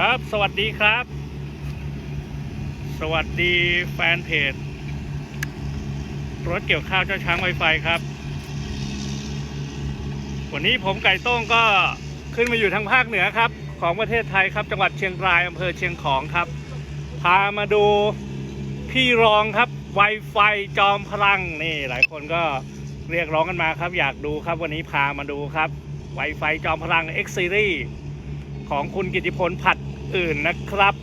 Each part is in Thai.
ครับ สวัสดีครับ สวัสดีแฟนเพจ รถเกี่ยวข้าวเจ้าช้างไวไฟครับ วันนี้ผมไก่ต้งก็ขึ้นมาอยู่ทางภาคเหนือครับ ของประเทศไทยครับ จังหวัดเชียงรายอำเภอเชียงของครับ พามาดูพี่รองครับ Wi-Fi จอมพลังนี่หลายคนก็เรียกร้องกันมาครับ อยากดูครับวันนี้พามาดูครับ Wi-Fi จอมพลัง X Series ของคุณกิติพลผัดอื่นนะครับ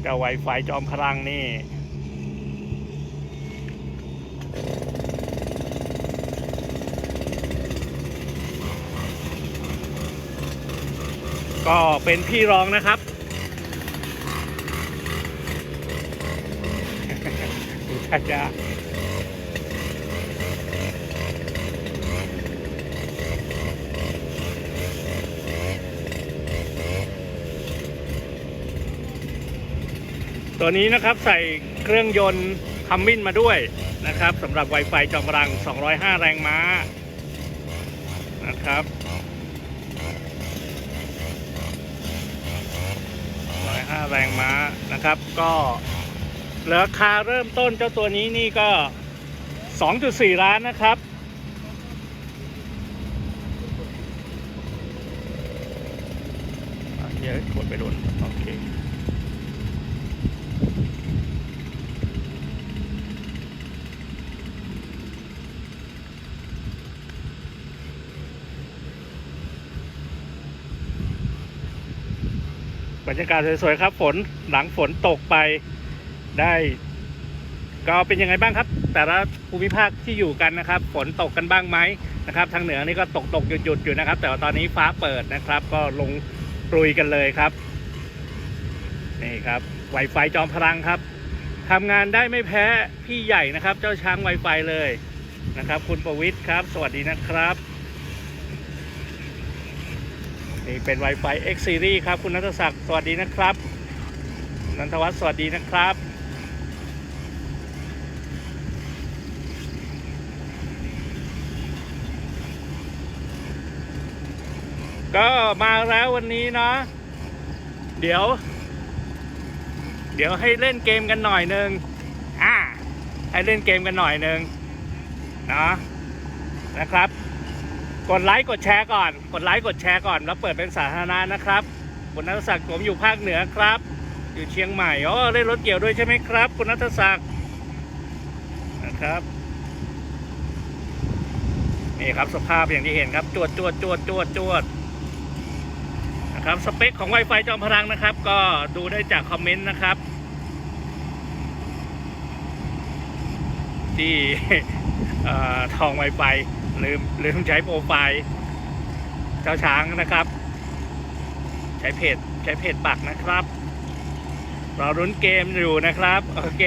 เจ้า Wi-Fi จอมพลังนี่ก็เป็นพี่รองนะครับ ดูท่าจะ ตัวนี้นะครับใส่เครื่องยนต์คัมมินมาด้วยนะครับสำหรับ Wi-Fi จอมพลัง 205 แรงม้านะครับ105แรงม้านะครับ ก็ราคาเริ่มต้นเจ้าตัวนี้นี่ก็ 2.4 ล้านนะครับอะเดี๋ยวกดไปโดนโอเค บรรยากาศสวยๆครับ ฝนหลังฝนตกไปได้ ก็เป็นยังไงบ้างครับ แต่ละภูมิภาคที่อยู่กันนะครับ ฝนตกกันบ้างไหมนะครับ ทางเหนือนี่ก็ตกตกหยุดหยุดอยู่นะครับ แต่ว่าตอนนี้ฟ้าเปิดนะครับ ก็ลงปรุยกันเลยครับนี่ครับไวไฟจอมพลังครับทำงานได้ไม่แพ้พี่ใหญ่นะครับ เจ้าช้างไวไฟเลยนะครับ คุณประวิทย์ครับ สวัสดีนะครับ นี่เป็น Wi-Fi X Series ครับ คุณนัทศักดิ์สวัสดีนะครับ นันทวัฒน์สวัสดีนะครับ ก็มาแล้ววันนี้เนาะเดี๋ยว เดี๋ยวให้เล่นเกมกันหน่อยหนึ่งอ่าให้เล่นเกมกันหน่อยหนึ่งเนาะนะครับ กดไลค์กดแชร์ก่อน กดไลค์กดแชร์ก่อน แล้วเปิดเป็นสาธารณะนะครับคุณนัทศักดิ์ผมอยู่ภาคเหนือครับ อยู่เชียงใหม่อ๋อเล่นรถเกี่ยวด้วยใช่ไหมครับคุณนัทศักดิ์นะครับนี่ครับสภาพอย่างที่เห็นครับจวดจวดจวดจวดจวดนะครับสเปคของ Wi-Fi จอมพลังนะครับ ก็ดูได้จากคอมเมนต์นะครับ ที่ทอง Wi-Fi ลืมลืมใช้โปรไฟล์เจ้าช้างนะครับ ใช้เพจใช้เพจปักนะครับเรารุ้นเกมอยู่นะครับ โอเค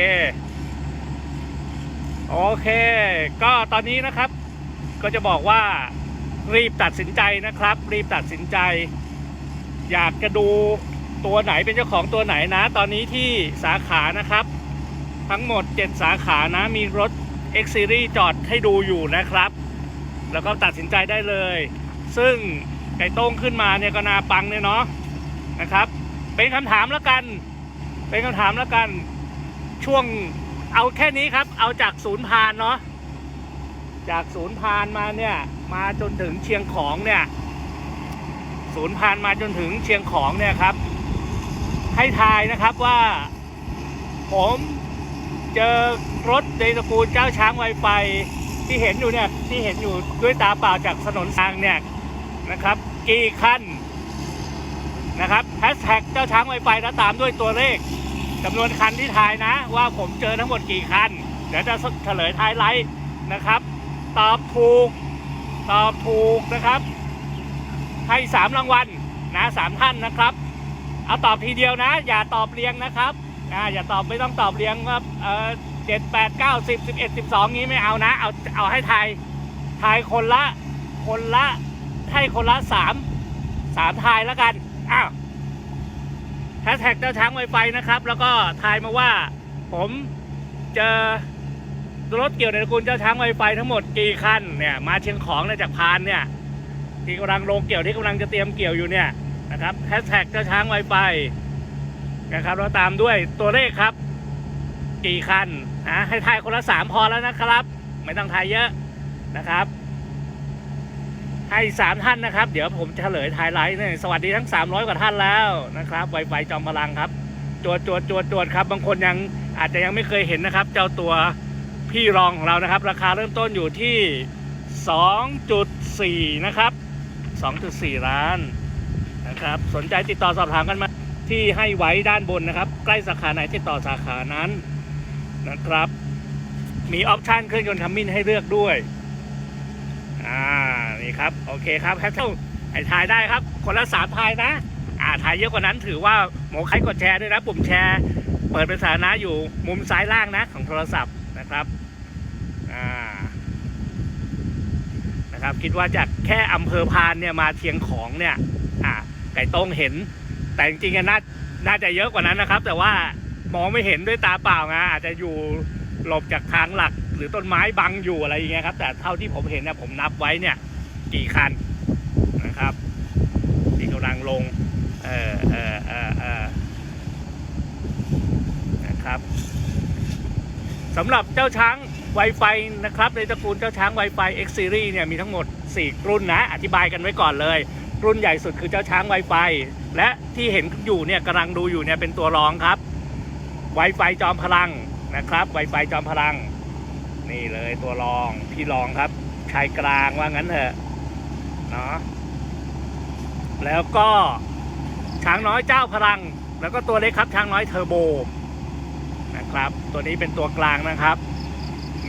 โอเค ก็ตอนนี้นะครับ ก็จะบอกว่ารีบตัดสินใจนะครับ รีบตัดสินใจ อยากจะดูตัวไหนเป็นเจ้าของตัวไหนนะ ตอนนี้ที่สาขานะครับ ทั้งหมด 7 สาขานะมีรถ X Series จอดให้ดูอยู่นะครับ แล้วก็ตัดสินใจได้เลย ซึ่งไก่ต้งขึ้นมาเนี่ยก็นาปังเนี่ยเนาะนะครับ เป็นคำถามแล้วกัน เป็นคำถามแล้วกันช่วงเอาแค่นี้ครับ เอาจากศูนย์พานเนาะจากศูนย์พานมาเนี่ย มาจนถึงเชียงของเนี่ยศูนย์พานมาจนถึงเชียงของเนี่ยครับ ให้ทายนะครับว่า ผมเจอรถในตระกูลเจ้าช้างไวไฟ ที่เห็นอยู่เนี่ยที่เห็นอยู่ด้วยตาเปล่าจากถนนทางเนี่ยนะครับ กี่คันนะครับแฮชแท็กเจ้าช้างไวไฟแล้วตามด้วยตัวเลขจำนวนคันที่ทายนะ ว่าผมเจอทั้งหมดกี่คัน เดี๋ยวจะเฉลยท้ายไลฟ์นะครับ ตอบถูก ตอบถูกนะครับให้สามรางวัลนะสามท่านนะครับ เอาตอบทีเดียวนะ อย่าตอบเรียงนะครับอ่าอย่าตอบไม่ต้องตอบเรียงครับเออ เจ็ดแปดเก้าสิบสิบเอ็ดสิบสองนี้ไม่เอานะ เอาเอาให้ทายทายคนละคนละให้คนละสามสามทายแล้วกัน อ้าวแฮชแท็กเจ้าช้างไวไฟนะครับ แล้วก็ทายมาว่า ผมเจอรถเกี่ยวในตระกูลเจ้าช้างไวไฟทั้งหมดกี่คันเนี่ยมาเชียงของเนี่ยจากพานเนี่ยที่กำลังลงเกี่ยวที่กำลังจะเตรียมเกี่ยวอยู่เนี่ยนะครับแฮชแท็กเจ้าช้างไวไฟนะครับแล้วตามด้วยตัวเลขครับ กี่คันนะให้ทายคนละสามพอแล้วนะครับ ไม่ต้องทายเยอะนะครับ ให้สามท่านนะครับ เดี๋ยวผมจะเฉลยทายไลท์เนี่ยสวัสดีทั้ง300กว่าท่านแล้วนะครับไวไฟจอมพลังครับจวดจวดจวดจวดครับ บางคนยังอาจจะยังไม่เคยเห็นนะครับ เจ้าตัวพี่รองของเรานะครับ ราคาเริ่มต้นอยู่ที่ 2.4 นะครับ 2.4 ล้านนะครับ สนใจติดต่อสอบถามกันมาที่ให้ไว้ด้านบนนะครับ ใกล้สาขาไหนติดต่อสาขานั้น นะครับ มีออปชันเครื่องยนต์ทัมมินให้เลือกด้วย อ่า นี่ครับ โอเคครับแฮชแท็กให้ถ่ายได้ครับ คนละสามถ่ายนะ อ่าถ่ายเยอะกว่านั้นถือว่าหมอใครกดแชร์ด้วยนะปุ่มแชร์ เปิดเป็นสาธารณะอยู่มุมซ้ายล่างนะ ของโทรศัพท์นะครับ อ่า นะครับ คิดว่าจากแค่อำเภอพานเนี่ยมาเชียงของเนี่ย อ่า ไก่ต้งเห็น แต่จริงๆน่าน่าจะเยอะกว่านั้นนะครับ แต่ว่า มองไม่เห็นด้วยตาเปล่านะอาจจะอยู่หลบจากทางหลัก หรือต้นไม้บังอยู่อะไรอย่างเงี้ยครับ แต่เท่าที่ผมเห็นเนี่ยผมนับไว้เนี่ย กี่คันนะครับที่กำลังลง เออเออเออเออนะครับสำหรับเจ้าช้าง Wi-Fi นะครับ ในตระกูลเจ้าช้าง Wi-Fi X Series เนี่ยมีทั้งหมด 4 รุ่นนะ อธิบายกันไว้ก่อนเลย รุ่นใหญ่สุดคือเจ้าช้าง Wi-Fi และที่เห็นอยู่เนี่ยกำลังดูอยู่เนี่ยเป็นตัวรองครับ Wi-Fi จอมพลังนะครับ Wi-Fi จอมพลัง นี่เลยตัวรองพี่รองครับชายกลางว่างั้นเถอะเนาะแล้วก็ช้างน้อยเจ้าพลัง แล้วก็ตัวเล็กครับช้างน้อยเทอร์โบนะครับ ตัวนี้เป็นตัวกลางนะครับ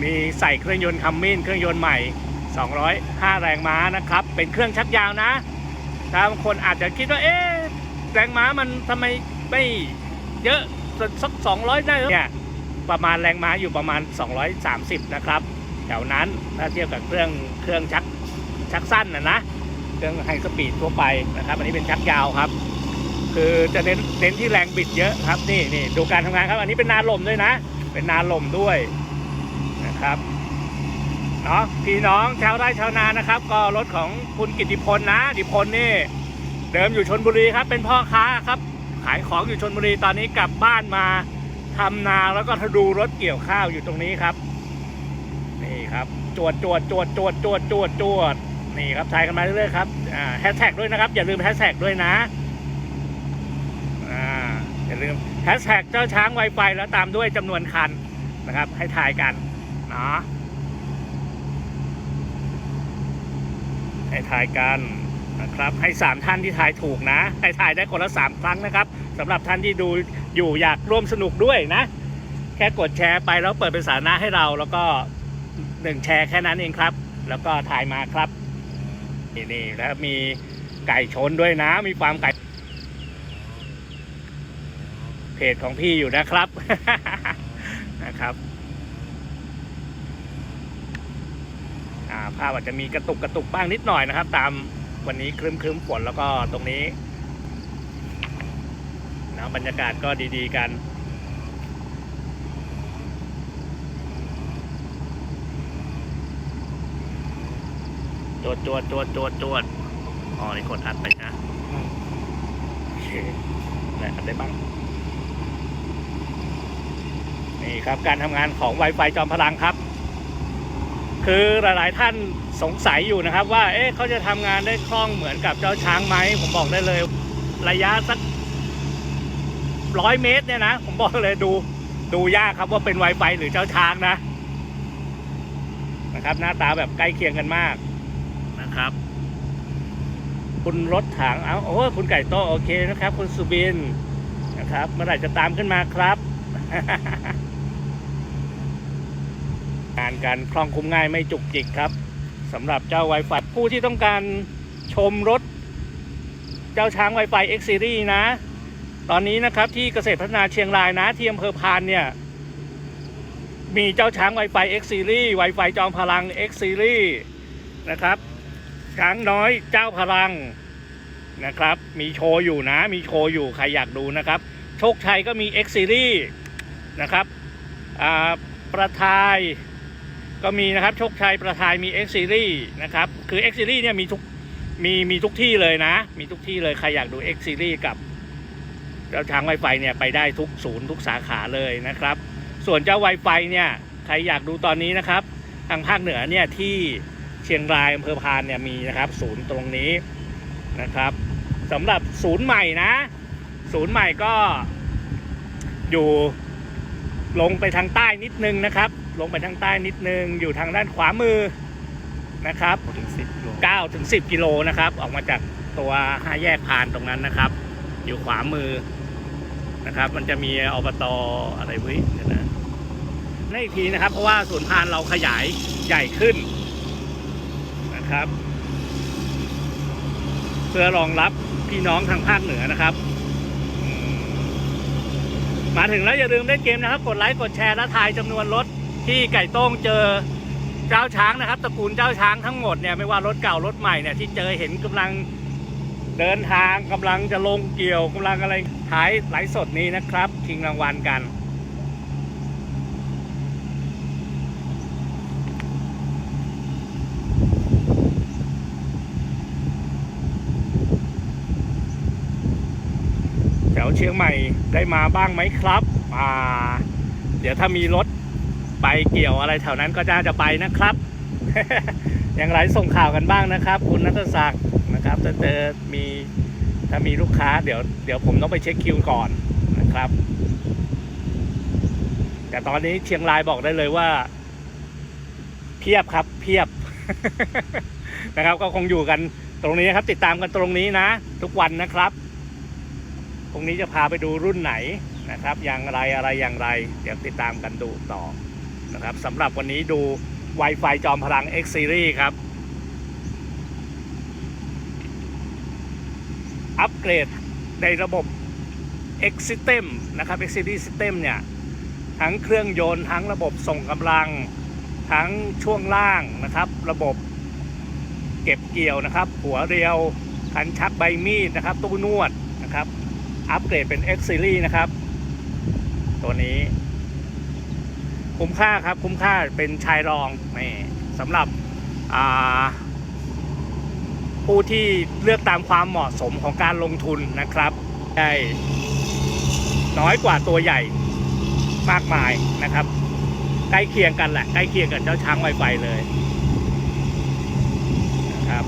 มีใส่เครื่องยนต์คัมมินเครื่องยนต์ใหม่ 205 แรงม้านะครับ เป็นเครื่องชักยาวนะถ้าบางคนอาจจะคิดว่าเอ๊ะแรงม้ามันทำไมไม่เยอะ สัก 200 ได้เหรอเนี่ยประมาณแรงม้าอยู่ประมาณ 230 นะครับแถวนั้นถ้าเทียบกับเครื่องเครื่องชักชักสั้นนะนะเครื่องไฮสปีดทั่วไปนะครับ อันนี้เป็นชักยาวครับ คือจะเน้นเน้นที่แรงบิดเยอะครับนี่นี่ดูการทำงานครับ อันนี้เป็นนาลมด้วยนะ เป็นนาลมด้วยนะครับเนาะพี่น้องชาวไร่ชาวนานะครับ ก็รถของคุณกิติพลนะกิติพลนี่เดิมอยู่ชนบุรีครับ เป็นพ่อค้าครับ ขายของอยู่ชนบุรีตอนนี้กลับบ้านมาทำนาแล้วก็ดูรถเกี่ยวข้าวอยู่ตรงนี้ครับ นี่ครับ จวดจวดจวดจวดจวดจวดจวดนี่ครับถ่ายกันมาเรื่อยๆครับแฮชแท็กด้วยนะครับ อย่าลืมแฮชแท็กด้วยนะอ่าอย่าลืมแฮชแท็กเจ้าช้างไวไฟแล้วตามด้วยจำนวนคันนะครับ ให้ถ่ายกันเนาะให้ถ่ายกัน นะครับให้สามท่านที่ถ่ายถูกนะให้ถ่ายได้คนละสามครั้งนะครับสำหรับท่านที่ดูอยู่อยากร่วมสนุกด้วยนะ แค่กดแชร์ไปแล้วเปิดเป็นสาธารณะให้เราแล้วก็หนึ่งแชร์แค่นั้นเองครับ แล้วก็ถ่ายมาครับนี่นี่แล้วมีไก่ชนด้วยนะ มีฟาร์มไก่เพจของพี่อยู่นะครับนะครับภาพอาจจะมีกระตุกกระตุกบ้างนิดหน่อยนะครับ ตาม วันนี้ครึ้มครึ้มฝนแล้วก็ตรงนี้นะบรรยากาศก็ดีๆกันจวดจวดจวดจวดจวดอ๋อนี่กดอัดไปนะโอเคแหละอัดได้บ้างนี่ครับการทำงานของ Wi-Fi จอมพลังครับ คือหลายๆท่านสงสัยอยู่นะครับ ว่า เอ๊ะเขาจะทำงานได้คล่องเหมือนกับเจ้าช้างไหม ผมบอกได้เลย ระยะสักร้อยเมตรเนี่ยนะ ผมบอกเลยดูดูยากครับว่าเป็น Wi-Fi หรือเจ้าช้างนะ นะครับ หน้าตาแบบใกล้เคียงกันมากนะครับ คุณรถถังเอาโอ้คุณไก่โตโอเคนะครับ คุณสุบินนะครับเมื่อไหร่จะตามขึ้นมาครับานการคล่องคุ้มง่ายไม่จุกจิกครับสำหรับเจ้า Wi-Fi ผู้ที่ต้องการชมรถ เจ้าช้าง Wi-Fi X Series นะ ตอนนี้นะครับที่เกษตรพัฒนาเชียงรายนะ ที่อำเภอพานเนี่ย มีเจ้าช้าง Wi-Fi X Series Wi-Fi จอมพลัง X Series นะครับ ช้างน้อยเจ้าพลังนะครับ มีโชว์อยู่นะ มีโชว์อยู่ใครอยากดูนะครับ โชคชัยก็มี X Series นะครับอ่าประทาย ก็มีนะครับโชคชัยประทายมี X Series นะครับ คือ X Series เนี่ยมีทุกมีมีทุกที่เลยนะ มีทุกที่เลยใครอยากดู X Series กับเจ้าช้าง Wi-Fi เนี่ยไปได้ทุกศูนย์ทุกสาขาเลยนะครับ ส่วนเจ้า Wi-Fi เนี่ยใครอยากดูตอนนี้นะครับ ทางภาคเหนือเนี่ยที่เชียงรายอำเภอพานเนี่ยมีนะครับ ศูนย์ตรงนี้นะครับสำหรับศูนย์ใหม่นะ ศูนย์ใหม่ก็อยู่ลงไปทางใต้นิดนึงนะครับ ลงไปทางใต้นิดนึง อยู่ทางด้านขวามือนะครับถึงสิบโล9ถึง10กิโลนะครับ ออกมาจากตัวห้าแยกพานตรงนั้นนะครับ อยู่ขวามือนะครับ มันจะมีอบตอะไรวิเดี๋ยวนะนี่อีกทีนะครับ เพราะว่าศูนย์พานเราขยายใหญ่ขึ้นนะครับ เพื่อรองรับพี่น้องทางภาคเหนือนะครับอืมมาถึงแล้วอย่าลืมเล่นเกมนะครับ กดไลค์กดแชร์และทายจำนวนรถ ที่ไก่โต้งเจอเจ้าช้างนะครับตระกูลเจ้าช้างทั้งหมดเนี่ยไม่ว่ารถเก่ารถใหม่เนี่ยที่เจอเห็นกำลังเดินทางกำลังจะลงเกี่ยวกำลังอะไรท้ายไหลสดนี้นะครับชิงรางวัลกันแถวเชียงใหม่ได้มาบ้างไหมครับ อ่า เดี๋ยวถ้ามีรถ ไปเกี่ยวอะไรแถวนั้นก็น่าจะไปนะครับ อย่างไรส่งข่าวกันบ้างนะครับ คุณนัทศักดิ์นะครับถ้าเจอมีถ้ามีลูกค้าเดี๋ยวเดี๋ยวผมต้องไปเช็คคิวก่อนนะครับ แต่ตอนนี้เชียงรายบอกได้เลยว่า เพียบครับเพียบนะครับ ก็คงอยู่กันตรงนี้นะครับ ติดตามกันตรงนี้นะ ทุกวันนะครับตรงนี้จะพาไปดูรุ่นไหนนะครับ อย่างไรอะไรอย่างไร เดี๋ยวติดตามกันดูต่อ นะครับสำหรับวันนี้ดู Wi-Fi จอมพลัง X Series ครับ อัปเกรดในระบบ X System นะครับ X Series System เนี่ย ทั้งเครื่องยนต์ ทั้งระบบส่งกำลัง ทั้งช่วงล่างนะครับ ระบบเก็บเกี่ยวนะครับ หัวเรียวคันชักใบมีดนะครับ ตู้นวดนะครับ อัปเกรดเป็น X Series นะครับ ตัวนี้ คุ้มค่าครับ คุ้มค่าเป็นชายรองนี่สำหรับผู้ที่เลือกตามความเหมาะสมของการลงทุนนะครับได้น้อยกว่าตัวใหญ่มากมายนะครับ ใกล้เคียงกันแหละ ใกล้เคียงกับเจ้าช้างไวไฟเลยนะครับ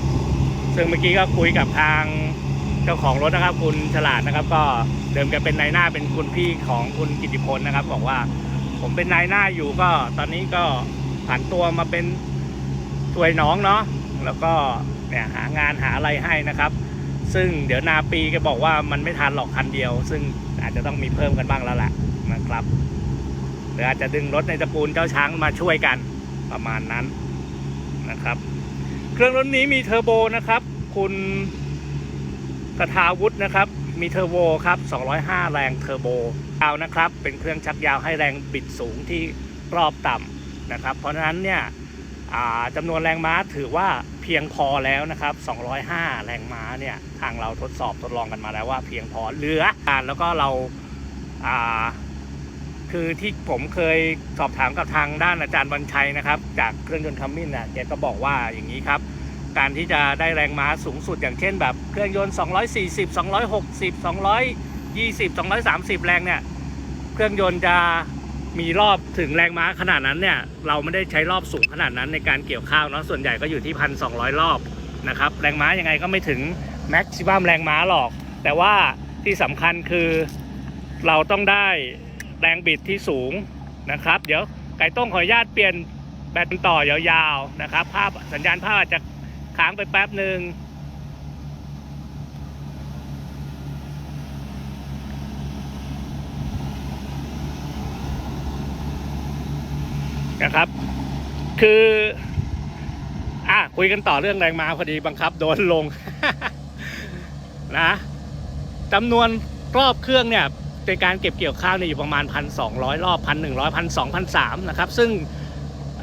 ซึ่งเมื่อกี้ก็คุยกับทางเจ้าของรถนะครับ คุณฉลาดนะครับ ก็เดิมแกเป็นนายหน้าเป็นคุณพี่ของคุณกิติพลนะครับ บอกว่า ผมเป็นนายหน้าอยู่ก็ ตอนนี้ก็ผันตัวมาเป็นตัวยน้องเนาะแล้วก็เนี่ยหางานหาอะไรให้นะครับ ซึ่งเดี๋ยวนาปีแกบอกว่ามันไม่ทันหรอกคันเดียว ซึ่งอาจจะต้องมีเพิ่มกันบ้างแล้วแหละนะครับหรืออาจจะดึงรถในตระกูลเจ้าช้างมาช่วยกันประมาณนั้นนะครับ เครื่องรถนี้มีเทอร์โบนะครับ คุณกระทาวุฒนะครับ มีเทอร์โบครับ 205 แรงเทอร์โบ ยาวนะครับ เป็นเครื่องชักยาวให้แรงบิดสูงที่รอบต่ำนะครับ เพราะฉะนั้นเนี่ยจำนวนแรงม้าถือว่าเพียงพอแล้วนะครับ 205 แรงม้าเนี่ยทางเราทดสอบทดลองกันมาแล้วว่าเพียงพอเหลือการแล้วก็เราาคือที่ผมเคยสอบถามกับทางด้านอาจารย์บรรชัยนะครับ จากเครื่องยนต์คัมมินน่ะแกก็บอกว่าอย่างนี้ครับ การที่จะได้แรงม้าสูงสุดอย่างเช่นแบบเครื่องยนต์ 240 260 220 230 แรงเนี่ย เครื่องยนต์จะมีรอบถึงแรงม้าขนาดนั้นเนี่ย เราไม่ได้ใช้รอบสูงขนาดนั้นในการเกี่ยวข้าวเนาะส่วนใหญ่ก็อยู่ที่1,200รอบนะครับ แรงม้ายังไงก็ไม่ถึงแม็กซิมัมแรงม้าหรอก แต่ว่าที่สำคัญคือเราต้องได้แรงบิดที่สูงนะครับ เดี๋ยวไก่ต้งขออนุญาตเปลี่ยนแบตต่อยาวๆนะครับ ภาพสัญญาณภาพอาจจะค้างไปแป๊บหนึ่ง นะครับ คืออะคุยกันต่อเรื่องแรงม้าพอดีบังคับโดนลงนะจำนวนรอบเครื่องเนี่ยในการเก็บเกี่ยวข้าวเนี่ยอยู่ประมาณ 1,200 รอบ 1,100 1,200 1,300นะครับ ซึ่ง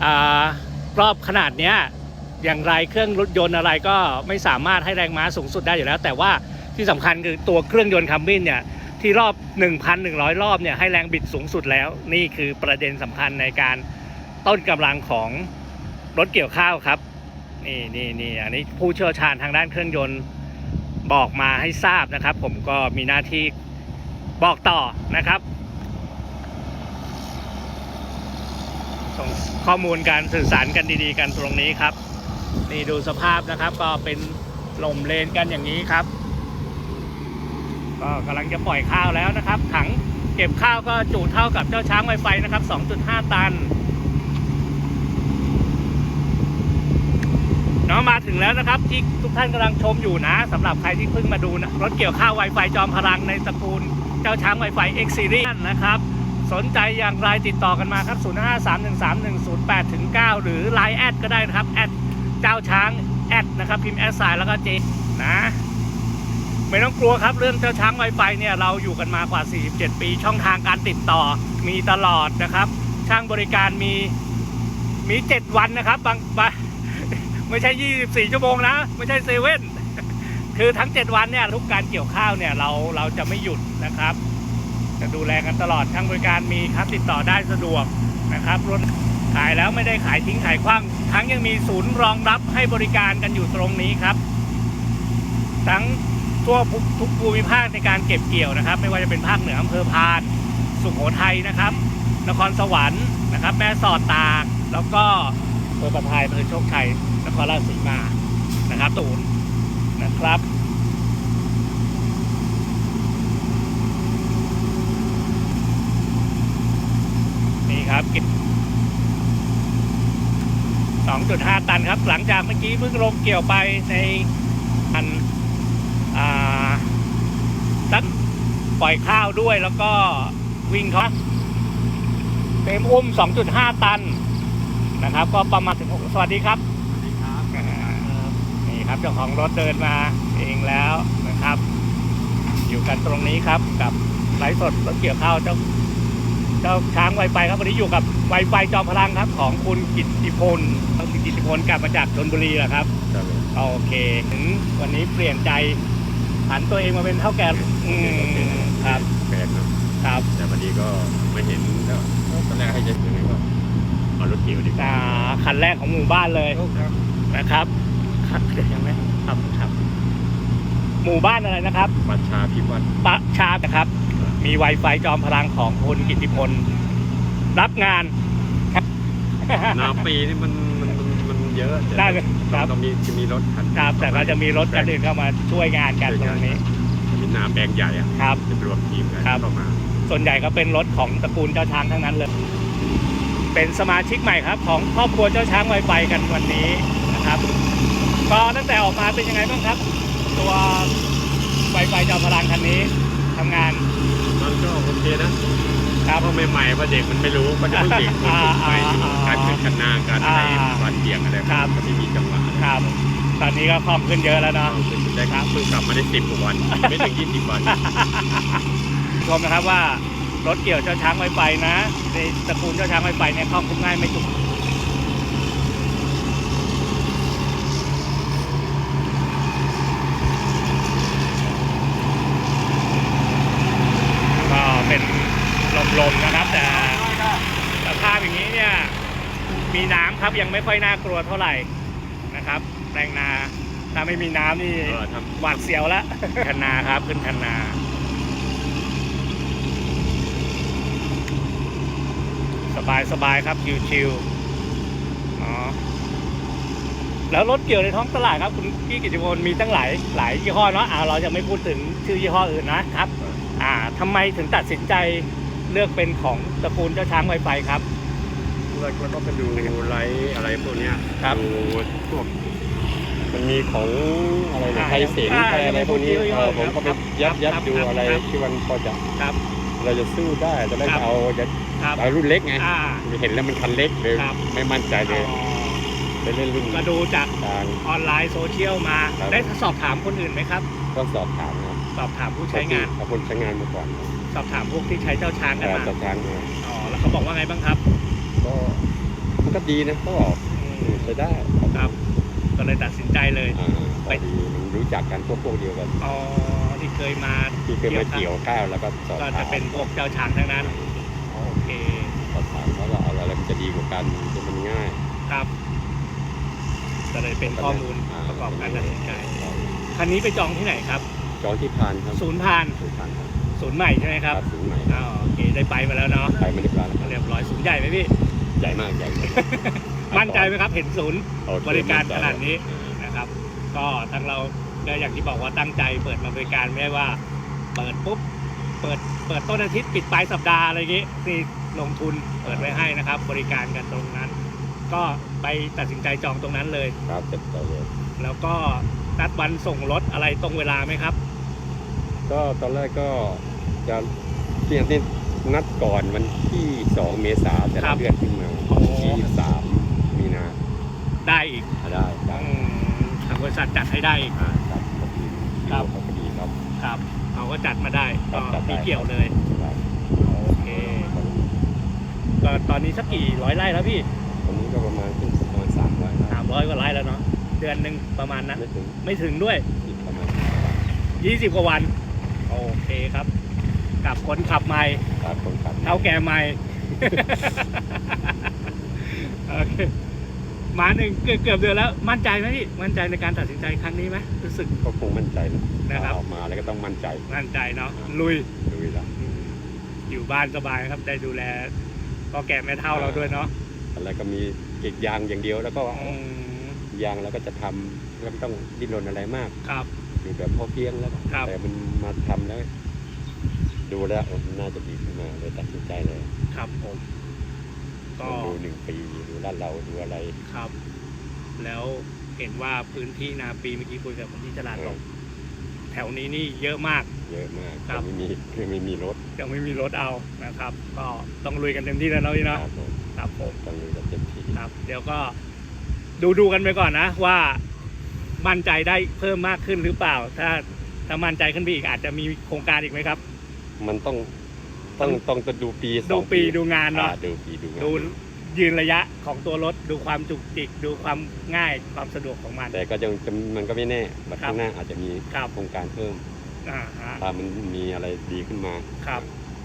อรอบขนาดเนี้ยอย่างไรเครื่องรถยนต์อะไรก็ไม่สามารถให้แรงม้าสูงสุดได้อยู่แล้ว แต่ว่าที่สำคัญคือตัวเครื่องยนต์คัมมินเนี่ยที่รอบ 1,100 รอบเนี่ยให้แรงบิดสูงสุดแล้ว นี่คือประเด็นสำคัญในการ ต้นกำลังของรถเกี่ยวข้าวครับ นี่นี่นี่อันนี้ผู้เชี่ยวชาญทางด้านเครื่องยนต์บอกมาให้ทราบนะครับ ผมก็มีหน้าที่บอกต่อนะครับ ส่งข้อมูลการสื่อสารกันดีๆ กันตรงนี้ครับ นี่ดูสภาพนะครับ ก็เป็นลมเลนกันอย่างนี้ครับ ก็กำลังจะปล่อยข้าวแล้วนะครับ ถังเก็บข้าวก็จุเท่ากับเจ้าช้างไวไฟนะครับ 2.5 ตัน เนาะมาถึงแล้วนะครับที่ทุกท่านกำลังชมอยู่นะสำหรับใครที่เพิ่งมาดูนะรถเกี่ยวข้าว Wi-Fi จอมพลังในตระกูลเจ้าช้าง Wi-Fi X Series นะครับ สนใจอย่างไรติดต่อกันมาครับ 05313108ถึง9หรือ Line แอดก็ได้นะครับแอดเจ้าช้างแอดนะครับพิมพ์แอดไซน์แล้วก็เจนะไม่ต้องกลัวครับเรื่องเจ้าช้าง Wi-Fi เนี่ยเราอยู่กันมากว่า 47 ปี ช่องทางการติดต่อมีตลอดนะครับ ช่างบริการมีมี 7 วันนะครับบางบาง ไม่ใช่ 24 ชั่วโมงนะ ไม่ใช่เซเว่นคือทั้ง 7 วันเนี่ยทุกการเกี่ยวข้าวเนี่ยเราเราจะไม่หยุดนะครับ จะดูแลกันตลอดทั้งบริการมีครับติดต่อได้สะดวกนะครับรถขายแล้วไม่ได้ขายทิ้งขายขว้างทั้งยังมีศูนย์รองรับให้บริการกันอยู่ตรงนี้ครับ ทั้งทั่วทุกภูมิภาคในการเก็บเกี่ยวนะครับ ไม่ว่าจะเป็นภาคเหนืออำเภอพาน สุโขทัยนะครับ นครสวรรค์นะครับ แม่สอดตาก แล้วก็อำเภอประทายอำเภอโชคชัย ครราชสีมานะครับศูนนะครับ นี่ครับกิจ2.5 ตันครับ หลังจากเมื่อกี้เพิ่งลงเกี่ยวไปในอันอ่าตั้งปล่อยข้าวด้วยแล้วก็วิ่งเขาเต็มอุ้ม 2.5 ตันนะครับ ก็ประมาณถึงสวัสดีครับ เจ้าของรถเดินมาเองแล้วนะครับ อยู่กันตรงนี้ครับกับไลฟ์สดรถเกี่ยวข้าวเจ้าเจ้าช้างไวไฟครับวันนี้อยู่กับไวไฟจอมพลังครับ ของคุณกิตติพลคุณกิตติพลกลับมาจากชนบุรีเหรอครับครับผมโอเคถึงวันนี้เปลี่ยนใจผันตัวเองมาเป็นเท่าแก่อืมครับแปลกครับครับแต่พอดีก็ไม่เห็นแล้วตอนแรกให้เจ๊ซื้อก็เอารถเกี่ยวดีกว่าอ่าคันแรกของหมู่บ้านเลยครับนะครับ ครับเดี๋ยวยังไหมครับครับหมู่บ้านอะไรนะครับบัญชาพิวัตรปะชาบนะครับ มี Wi-Fi จอมพลังของคุณกิตติพลรับงานนาปีนี่มันมันมันมันเยอะแต่ได้เลยครับต้องมีจะมีรถคันครับแต่ก็จะมีรถคันอื่นเข้ามาช่วยงานกันตรงนี้จะมีนาแปลงใหญ่อะครับจะรวมทีมกันครับเข้ามา ส่วนใหญ่ก็เป็นรถของตระกูลเจ้าช้างทั้งนั้นเลย เป็นสมาชิกใหม่ครับ ของครอบครัวเจ้าช้างไวไฟกันวันนี้นะครับ ก็ตั้งแต่ออกมาเป็นยังไงบ้างครับ ตัวไวไฟจอมพลังคันนี้ทำงานมันก็โอเคนะครับเพราะใหม่ๆว่าเด็กมันไม่รู้ก็จะเพิ่งเด็กอ่าใหม่อ่าอ่าการขึ้นคันหน้าการอะไรอ่าวันเบี่ยงอะไรครับก็ไม่มีจังหวะครับ ตอนนี้ก็คล่องขึ้นเยอะแล้วเนาะได้ครับเพิ่งกลับมาได้สิบกว่าวัน ไม่ถึงยี่สิบวันชมนะครับว่ารถเกี่ยวเจ้าช้างไวไฟนะในตระกูลเจ้าช้างไวไฟเนี่ยคล่องคุ้มง่ายไม่จุกก็เป็น ลมๆนะครับ แต่สภาพอย่างนี้เนี่ยมีน้ำครับยังไม่ค่อยน่ากลัวเท่าไหร่นะครับแปลงนาถ้าไม่มีน้ำนี่เออทำ หวาดเสียวแล้วคันนาครับขึ้นคันนาสบายสบายครับชิวๆอ๋อแล้วรถเกี่ยวในท้องตลาดครับคุณพี่กิติพลมีตั้งหลายหลายยี่ห้อเนาะอ่าเราจะไม่พูดถึงชื่อยี่ห้ออื่นนะครับ อ่าทำไมถึงตัดสินใจ เลือกเป็นของตระกูลเจ้าช้างไวไฟครับ แล้วก็ไปดูไลฟ์อะไรพวกเนี้ยครับ ดูพวกมันมีของอะไรเนี่ยอ่าไทยเสียงอ่าไทยอะไรพวกนี้ยังไม่พูดเออชื่ผอมก็ไปครับยัดยัดครับดูครับอะไรครับที่มันพอจะครับ เราจะสู้ได้จะได้ครับเอาจะครับเอารุ่นเล็กไงอ่า เห็นแล้วมันคันเล็กเลยครับ ไม่มั่นใจเลยอ๋อไปเล่นรุ่นก็ดูจากกลางออนไลน์โซเชียลมาครับได้สอบถามคนอื่นไหมครับ ก็สอบถามครับสอบถามผู้ใช้งานเอาคนใช้งานมาก่อน สอบถามพวกที่ใช้เจ้าช้างกันแต่มาสอบถามมาอ๋อแล้วเขาบอกว่าไงบ้างครับก็มันก็ดีนะก็บอกอืมใช้ได้ครับก็เลยตัดสินใจเลยอ่าพอดีมันรู้จักกันพวกพวกเดียวกันอ๋อที่เคยมาที่เคยมาเกี่ยวข้าวแล้วก็สอบก็ถามจะเป็นพวกเจ้าช้างทั้งนั้นโอเคสอบถามว่าเราเอาอะไรมันจะดีกว่ากันจะมันง่ายครับก็เลยเป็นข้อมูลอ่าประกอบการตัดสินใจคันนี้ไปจองที่ไหนครับ จองที่พานครับศูนย์พานศูนย์พานครับ ศูนย์ใหม่ใช่ไหมครับศูนย์ใหม่อ๋อโอเคได้ไปมาแล้วเนาะไปไม่ได้ปลาแล้วครับเรียบร้อยศูนย์ใหญ่ไหมพี่ใหญ่มากใหญ่มากมั่นใจไหมครับเห็นศูนย์โอเคบริการขนาดนี้อ่านะครับ ก็ทางเราก็อย่างที่บอกว่าตั้งใจเปิดมาบริการไม่ได้ว่า เปิดปุ๊บเปิดเปิดต้นอาทิตย์ปิดปลายสัปดาห์อะไรอย่างงี้นี่ลงทุนเปิดไว้ให้นะครับ บริการกันตรงนั้น ก็ไปตัดสินใจจองตรงนั้นเลยครับเจ็บใจเลยแล้วก็นัดวันส่งรถอะไรตรงเวลาไหมครับ ก็ตอนแรกก็ จะที่ที่นัดก่อนวันที่สองเมษาแต่ครัเราบเลื่อนขึ้นมาโอ้ที่สามมีนาได้อีกอ่าได้ได้อืมทางบริษัทจัดให้ได้อีก อ่าครับพอดีครับ พอดีครับ ครับเขาก็จัดมาได้ครัก็บจัดได้ มีเกี่ยวเลยครับโอเคก็ตอนนี้สักกี่ร้อยไร่แล้วพี่ตอนนี้ก็ประมาณขึ้นประมาณสามร้อยสามร้อยกว่าไร่แล้วเนาะเดือนหนึ่งประมาณนั้นไม่ถึงไม่ถึงด้วย สิบประมาณ20 กว่าวัน โอเคครับ กับคนขับใหม่ครับคนขับเท่าแก่ใหม่ โอเคมาหนึ่งเกือบเกือบเดือนแล้ว มั่นใจไหมพี่ มั่นใจในการตัดสินใจครั้งนี้ไหมรู้สึกก็คงมั่นใจนะนะครับออกมาแล้วก็ต้องมั่นใจ มั่นใจเนาะลุยดูแล้วอยู่บ้านสบายครับได้ดูแลพ่อแก่แม่เท่าเราด้วยเนาะแล้วก็มีกรีดยางอย่างเดียวแล้วก็อืมยางเราก็จะทำแล้วไม่ต้องดิ้นรนอะไรมากครับอยู่แบบพอเพียงแล้วครับแต่มันมาทำแล้ว ดูแล้วเออน่าจะดีขึ้นมาเลยตัดสินใจเลยครับผม ก็ดูหนึ่งปีดูลาดเราดูอะไรครับ แล้วเห็นว่าพื้นที่นาปีเมื่อกี้คุยกับคนที่ตลาดบอกแถวนี้นี่เยอะมาก เยอะมากครับไม่มีไม่มีรถยังไม่มีรถเอานะครับ ก็ต้องลุยกันเต็มที่แล้วเนาะพี่คเนาะรับผมครับผมต้องดูกันเต็มที่ครับ เดี๋ยวก็ดูดูกันไปก่อนนะว่ามั่นใจได้เพิ่มมากขึ้นหรือเปล่า ถ้าถ้ามั่นใจขึ้นไปอีกอาจจะมีโครงการอีกไหมครับ มันต้องต้องต้องจะดูปีสดูองปีดูงานเนาะอ่ดูปีดูงานดูยืนระยะของตัวรถ ดูความจุกจิก ดูความง่ายความสะดวกของมัน แต่ก็ยังจะมันก็ไม่แน่บัดครับข้างหน้าอาจจะมีครับ โครงการเพิ่มอ่าฮะ ถ้ามันมีอะไรดีขึ้นมา ครับ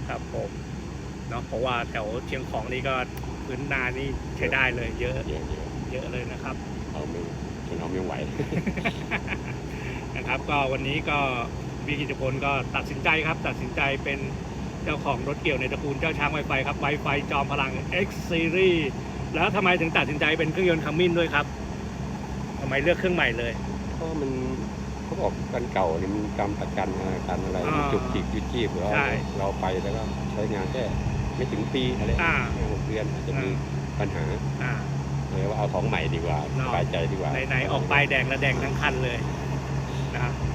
ครับผมเนาะเพราะว่าแถวเชียงของนี่ก็พื้นนานี่ใช้ได้เลยเยอะเยอะเยอะเยอะเลยนะครับ เอาไม่จนเอาไม่ไหว นะครับ ก็วันนี้ก็ พี่กิจพลก็ตัดสินใจครับ ตัดสินใจเป็นเจ้าของรถเกี่ยวในตระกูลเจ้าช้างไวไฟครับไวไฟจอมพลัง X Series แล้วทำไมถึงตัดสินใจเป็นเครื่องยนต์คัมมินด้วยครับทำไมเลือกเครื่องใหม่เลยเพราะมันเขาบอกกันเก่านี่มันกรรมประกันอะไรกันอะไรอ่าจุกจิกจุกจีบเราใช่เราไปแล้วก็ใช้งานแค่ไม่ถึงปีอะไรอ่าแค่หกเดือนอาจจะมีอ่ปัญหาอ่า เลยว่าเอาของใหม่ดีกว่าเนาะ สบายใจดีกว่าไหนๆออกป้ายแดงและแดงทั้งคันเลยนะครับครับครับใส่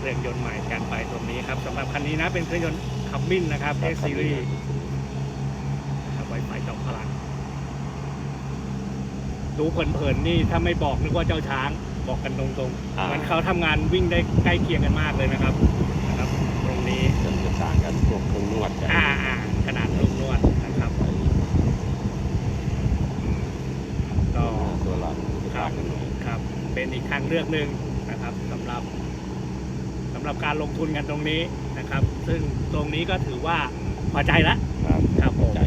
เครื่องยนต์ใหม่กันไปตรงนี้ครับสำหรับคันนี้นะเป็นเครื่องยนต์คัมมินนะครับ X Series นะครับไวไฟจอมพลังดูเผินๆนี่ถ้าไม่บอกนึกว่าเจ้าช้างบอกกันตรงอ่าๆมันเขาทำงานวิ่งได้ใกล้เคียงกันมากเลยนะครับนะครับ ตรงนี้จะจะต่างกันพวกเครื่องนวดกับอ่าอ่าขนาดลูกนวดนะครับก็ตัวหลังจะต่างกันหน่อยครับ เป็นอีกทางเลือกหนึ่งนะครับสำหรับสำห รับการลงทุนกันตรงนี้นะครับ ซึ่งตรงนี้ก็ถือว่าพอใจแล้วครับครับผมใจ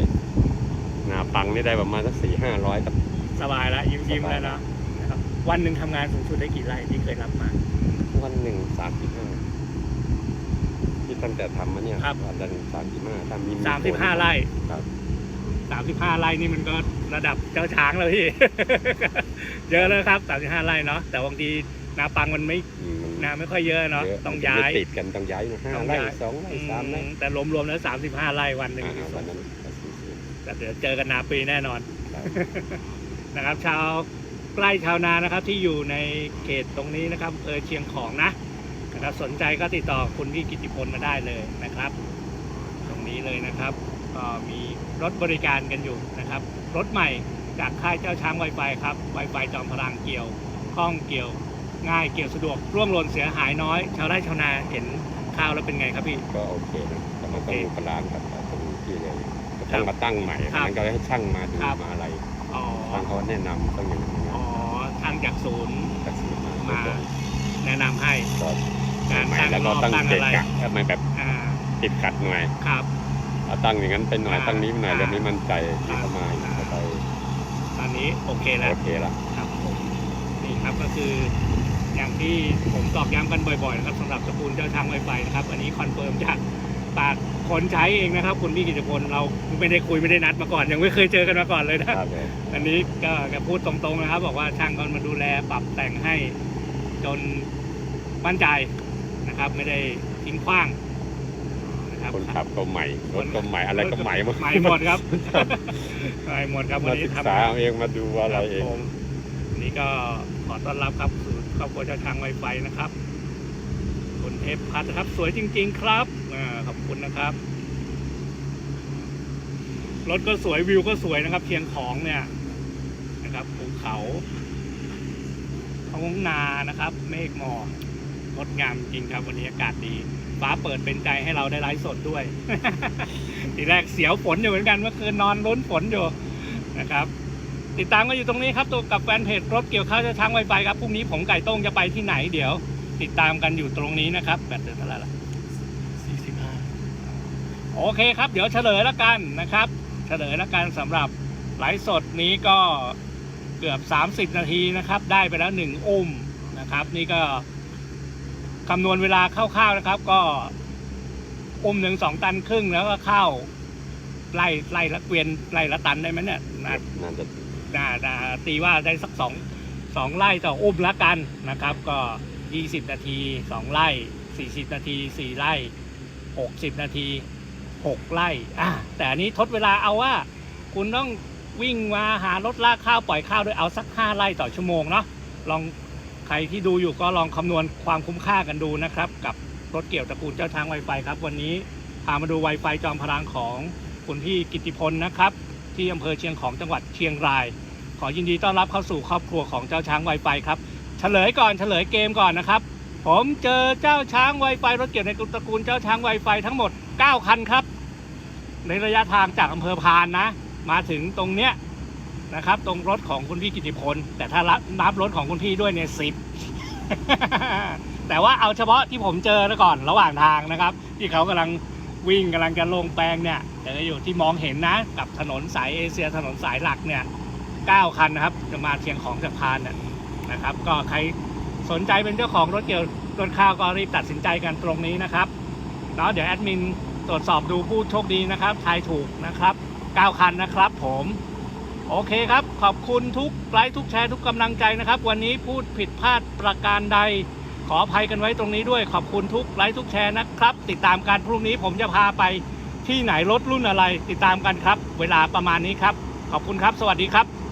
หนาปังนี่ได้ประมาณสักสี่ห้าร้อยกับสบายแล้วยิ้มยิ้มๆแล้วนะนะครับ วันหนึ่งทำงานสูงสุดได้กี่ไร่ที่เคยรับมาวันหนึ่งสามสิบห้าที่ตั้งแต่ทำมาเนี่ยครับวันละหนึ่งสามสิบห้าถ้ามีสามสิบห้าไร่ครับสามสิบห้าไร่นี่มันก็ระดับเจ้าช้างแล้วพี่ เยอะเลยครับสามสิบห้าไร่เนาะแต่บางทีนาปังมันไม่อืมมั นนาไม่ค่อยเยอะเนาะเยอะต้องมันจะย้ายไม่ติดกันต้องย้ายห้าต้องไร่ย้าย สองไร่สามไร่อืมแต่รวมๆแล้วสามสิบห้าไร่วันหนึ่งอ่าวันนั้นแต่เดี๋ยวเจอกันนาปีแน่นอน ครับ นะครับชาวใกล้ชาวนานะครับที่อยู่ในเขตตรงนี้นะครับอำเภอเชียงของนะนะครับสนใจก็ติดต่อคุณพี่กิติพลมาได้เลยนะครับ ตรงนี้เลยนะครับก็มีรถบริการกันอยู่นะครับ รถใหม่จากค่ายเจ้าช้างไวไฟครับไวไฟจอมพลังเกี่ยวคล่องเกี่ยว ง่ายเกี่ยวสะดวกร่วงหล่นเสียหายน้อย ชาวไร่ชาวนาเห็นข้าวแล้วเป็นไงครับพี่ ก็โอเคนะแต่มันโอต้เคองบาลานซ์กับตรงที่เลยก็ครัต้บองมาตั้งใหม่ครับมันก็ให้ช่างมาดูครับ มาอะไรอ๋อช่างเขาแนะนำต้องอย่างนั้นอย่างอ๋นั้อนทางจากศูนย์ตัดสินมามาแนะนำให้ ก็การใหม่ตั้งแล้วรก็อบตั้งตั้งเกะอะไร กะทำไมแบบอ่าติดขัดหน่อยครับ เอาตั้งอย่างนั้นเป็นหน่อยอ่าตั้งนี้หน่อยอ่าเรื่องนี้มั่นใจที่เข้ามาอ่า เข้าไปตั้งนี้โอเคแล้วโอเคละครับผมนี่ครับก็คือ อย่างที่ผมตอกย้ำกันบ่อยๆนะครับสำหรับสกุลเจ้าช้างไวไฟนะครับอันนี้คอนเฟิร์มจากปากคนใช้เองนะครับ คุณพี่กิจพลเราไม่ได้คุยไม่ได้นัดมาก่อน ยังไม่เคยเจอกันมาก่อนเลยนะครับผมอันนี้ก็แกพูดตรงๆนะครับ บอกว่าช่างก็มาดูแลปรับแต่งให้จนมั่นใจนะครับ ไม่ได้ทิ้งขว้างนะครับคนขับก็ใหม่รถก็ใหม่อะไรก็ใหม่หมดใหม่หมดครับใหม่หมดครับวัมานนี้ศึกทำษาเอาเองมาดูอะไรเองครับผมวันนี้ก็ขอต้อนรับครับสู่ ครอบครัวเจ้าทางไวไฟนะครับคุณเทพพัฒน์นะครับ สวยจริง ๆ ครับอขอบคุณนะครับ รถก็สวยวิวก็สวยนะครับเชียงของเนี่ยนะครับภูเขาท้องนานะครับ เมฆหมอกงดงามจริงครับ วันนี้อากาศดี ฟ้าเปิดเป็นใจให้เราได้ไลฟ์สดด้วย ทีแรกเสียวฝนอยู่เหมือนกันเมื่อคืนนอนลุ้นฝนอยู่นะครับ ติดตามกันอยู่ตรงนี้ครับตัวกับแฟนเพจรถเกี่ยวข้าวจะช้างไวไฟครับพรุ่งนี้ผมไก่ต้งจะไปที่ไหนเดี๋ยว ติดตามกันอยู่ตรงนี้นะครับแบตเดือนเท่าไหร่ละ45โอเคครับ เดี๋ยวเฉลยแล้วกันนะครับ เฉลยแล้วกันสำหรับไลฟ์สดนี้ก็เกือบ 30 นาทีนะครับ ได้ไปแล้ว 1 อุ้มนะครับ นี่ก็คำนวณเวลาคร่าวๆนะครับ ก็อุ้มหนึ่งสองตันครึ่งแล้วก็เข้าไล่ไล่ละเกวียนไล่ละตันได้ไหมเนี่ยนะน่าจะ น่าตีว่าได้สักสองสองไร่ต่ออุ้มละกันนะครับ ก็ 20 นาทีสองไร่ 40 นาทีสี่ไร่ 60 นาที 6 ไร่อะแต่อันนี้ทดเวลาเอาว่า คุณต้องวิ่งมาหารถลากข้าวปล่อยข้าวด้วยเอาสัก 5 ไร่ต่อชั่วโมงเนาะลองใครที่ดูอยู่ก็ลองคำนวณความคุ้มค่ากันดูนะครับ กับรถเกี่ยวตระกูลเจ้าทางไวไฟครับ วันนี้พามาดูไวไฟจอมพลังของคุณพี่กิตติพลนะครับ ที่อำเภอเชียงของจังหวัดเชียงราย ขอยินดีต้อนรับเข้าสู่ครอบครัวของเจ้าช้างไวไฟครับเฉลยก่อนเฉลยเกมก่อนนะครับ ผมเจอเจ้าช้างไวไฟรถเกี่ยวในตระกูลเจ้าช้างไวไฟทั้งหมด 9 คันครับ ในระยะทางจากอำเภอพานนะ มาถึงตรงเนี้ยนะครับ ตรงรถของคุณพี่กิติพลแต่ถ้านับรถของคุณพี่ด้วยเนี่ยสิบแต่ว่าเอาเฉพาะที่ผมเจอแล้วก่อนระหว่างทางนะครับ ที่เขากำลังวิ่งกำลังจะลงแปลงเนี่ยแต่ก็อยู่ที่มองเห็นนะ กับถนนสายเอเชียถนนสายหลักเนี่ย 9 คันนะครับ จะมาเชียงของจากพานเนี่ยนะครับ ก็ใครสนใจเป็นเจ้าของรถเกี่ยวรถข้าวก็รีบตัดสินใจกันตรงนี้นะครับเนาะเดี๋ยวแอดมินตรวจสอบดูผู้โชคดีนะครับทายถูกนะครับ 9 คันนะครับ ผมโอเคครับ ขอบคุณทุกไลค์ทุกแชร์ทุกกำลังใจนะครับ วันนี้พูดผิดพลาดประการใด ขออภัยกันไว้ตรงนี้ด้วย ขอบคุณทุกไลค์ทุกแชร์นะครับ ติดตามการพรุ่งนี้ผมจะพาไปที่ไหนรถรุ่นอะไร ติดตามกันครับ เวลาประมาณนี้ครับ ขอบคุณครับ สวัสดีครับ